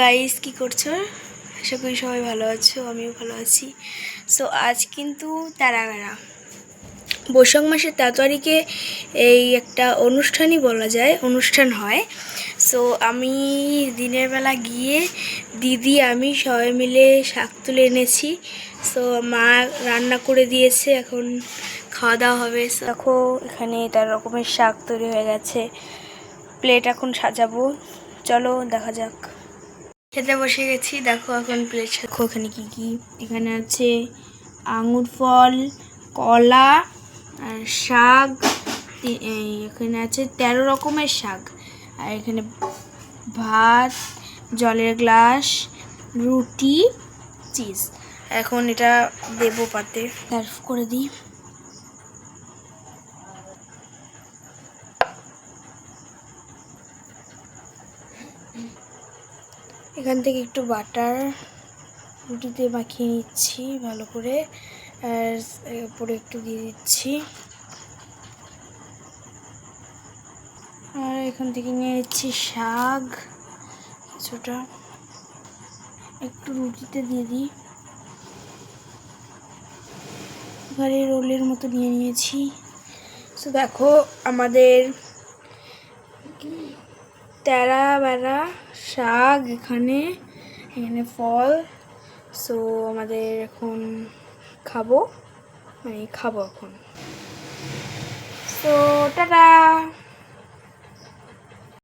Guys কি করছ? আশা করি সবাই ভালো আছো, আমিও ভালো আছি। সো আজ কিন্তু তারাবেড়া বৈশাখ মাসের তেরো তারিখে এই একটা অনুষ্ঠানই বলা যায়, অনুষ্ঠান হয়। সো আমি দিনের বেলা গিয়ে দিদি, আমি সবাই মিলে শাক তুলে এনেছি। সো মা রান্না করে দিয়েছে, এখন খাওয়া দাওয়া হবে। দেখো, এখানে তার রকমের শাক তৈরি হয়ে গেছে। প্লেট এখন সাজাবো। চলো, দেখা যাক। খেতে বসে গেছি। দেখো এখন প্লেট দেখো এখানে কি কি। এখানে আছে আঙুর ফল, কলা, আর শাক এখানে আছে তেরো রকমের শাক। আর এখানে ভাত, জলের গ্লাস, রুটি, চিজ। এখন এটা দেবো পাতে। সার্ভ করে দিই। এখান থেকে একটু বাটার রুটিতে মাখিয়ে নিচ্ছি, ভালো করে। আর একটু দিয়ে দিচ্ছি। আর এখান থেকে নিয়ে নিচ্ছি শাক কিছুটা। একটু রুটিতে দিয়ে দিই। এবারে রোলের মতো নিয়ে নিয়েছি। তো দেখো, আমাদের তেরা বেড়া শাক, এখানে এখানে ফল। সো আমাদের এখন খাব। মানে খাব এখন। So tata!